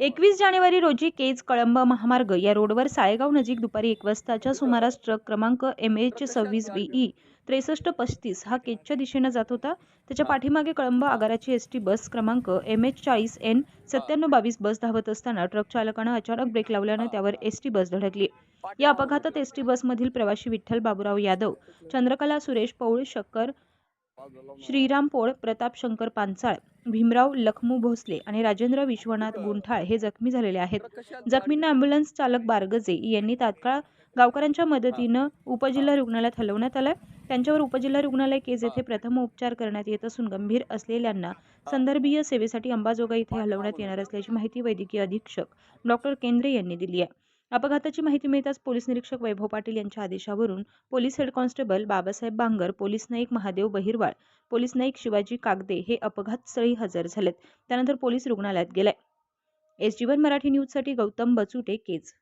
एकवीस जानेवारी रोजी केज कळंब महामार्ग या रोडवर साळेगाव नजीक दुपारी एक वाजताच्या सुमारास ट्रक क्रमांक एम एच सव्वीस बीई त्रेसष्ट पस्तीस हा केजच्या दिशेनं जात होता. त्याच्या पाठीमागे कळंब आगाराची एस टी बस क्रमांक एम एच चाळीस एन सत्त्याण्णव बावीस बस धावत असताना ट्रक चालकानं अचानक ब्रेक लावल्यानं त्यावर एस टी बस धडकली. या अपघातात एस टी बसमधील प्रवाशी विठ्ठल बाबूराव यादव चंद्रकला सुरेश पौळ शक्कर श्रीराम पोळ प्रताप शंकर पांचाळ भीमराव लखमू भोसले आणि राजेंद्र विश्वनाथ गुंठाळ हे जखमी झालेले आहेत. जखमींना अँब्युलन्स चालक बारगजे यांनी तात्काळ गावकऱ्यांच्या मदतीनं उपजिल्हा रुग्णालयात हलवण्यात आलं त्यांच्यावर उपजिल्हा रुग्णालय केज येथे प्रथम उपचार करण्यात येत असून गंभीर असलेल्यांना संदर्भीय सेवेसाठी अंबाजोगाई येथे हलवण्यात येणार असल्याची माहिती वैद्यकीय अधीक्षक डॉक्टर केंद्रे यांनी दिली आहे. अपघाताची माहिती मिळताच पोलीस निरीक्षक वैभव पाटील यांच्या आदेशावरून police head constable Babasaheb Bangar police naik Mahadev Bahirwal police naik Shivaji Kagade हे अपघातस्थळी हजर झालेत. त्यानंतर पोलीस रुग्णालयात गेलाय. एस जीवन मराठी न्यूजसाठी गौतम बचुटे केज